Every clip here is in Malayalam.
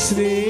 Sleep.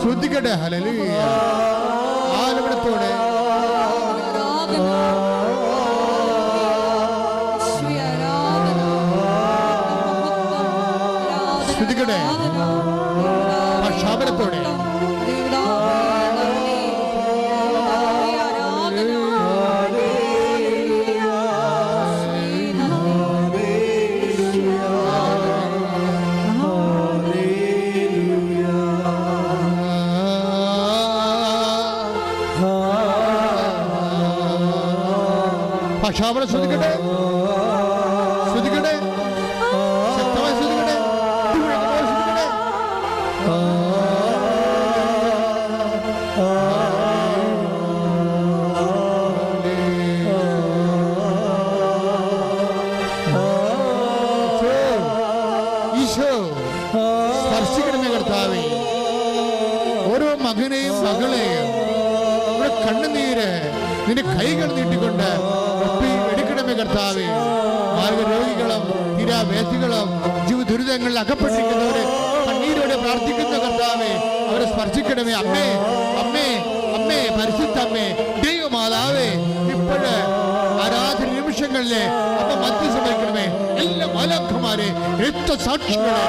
ശ്രുതികട്ടെ ഹലലൂയ ആലമനത്തോടെ ആ പക്ഷാപനത്തോടെ ശ്രദ്ധിക്കട്ടെ? ശ്രദ്ധിക്കട്ടെ? ശക്തമായി ശ്രദ്ധിക്കട്ടെ? ശ്രദ്ധിക്കട്ടെ? ഈശോ സ്പർശിക്കണമേ കർത്താവേ. ഓരോ മകനെയും മകളെയും നമ്മുടെ കണ്ണുനീര് നിന്റെ കൈകൾ നീട്ടിക്കൊണ്ട് കർത്താവേ മാർഗരോഗികളും തീരാവേദികളും ജീവ ദുരിതങ്ങളിൽ അകപ്പെട്ടിരിക്കുന്നവരെ കണ്ണീരോടെ പ്രാർത്ഥിക്കുന്ന കർത്താവേ അവരെ സ്പർശിക്കണമേ അമ്മേ അമ്മേ അമ്മേ പരിശുദ്ധ അമ്മേ ദൈവമാതാവേ ഇപ്പോഴ് ആരാധന നിമിഷങ്ങളിലെ അമ്മ മധ്യസ്ഥ വഹിക്കണമേ എല്ലാ മാലാഖമാരെ രക്തസാക്ഷികളെ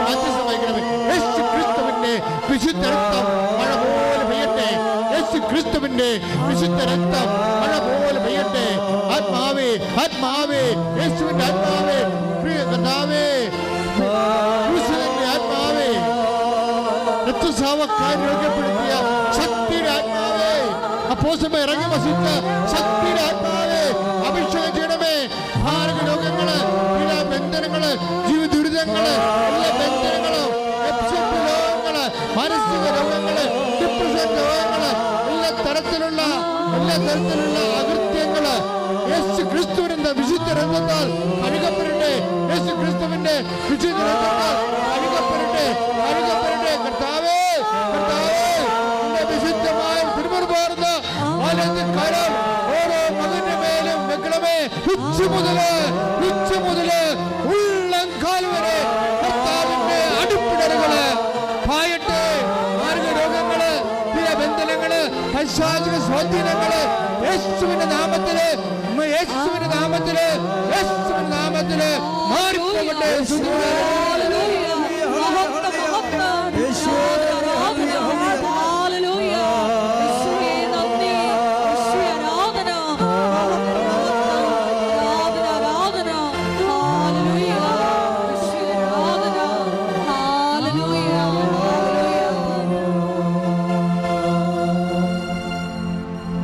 മധ്യസ്ഥ വഹിക്കണമേ യേശു ക്രിസ്തുവിന്റെ വിശുദ്ധ രക്തം മഴ പോലെ പെയ്യട്ടെ യേശു ക്രിസ്തുവിന്റെ ക്രിസ്തുവിന്റെ വിശുദ്ധ രക്തം മഴ എല്ലാ തരത്തിലുള്ള അകൃത്യങ്ങൾ യേശു ക്രിസ്തുവിന്റെ വിശുദ്ധ രംഗത്താൽ അഴുകപ്പെടട്ടെ യേശു ക്രിസ്തുവിന്റെ വിശുദ്ധ രംഗത്താൽ അഴുകപ്പെടട്ടെ അഴുകപ്പെടട്ടെ കർത്താവേ കർത്താവേ നിന്റെ വിശുദ്ധമായ തിരുമുറുപാർന്ന ഓരോ മകന്റെ മേലും വെക്കണമേ. ഉച്ച മുതൽ പൈശാചിക സ്വാധീനങ്ങളെ യേശുവിന്റെ നാമത്തിൽ യേശുവിന്റെ നാമത്തിൽ യേശുവിന്റെ നാമത്തിൽ മാറിപ്പോകട്ടെ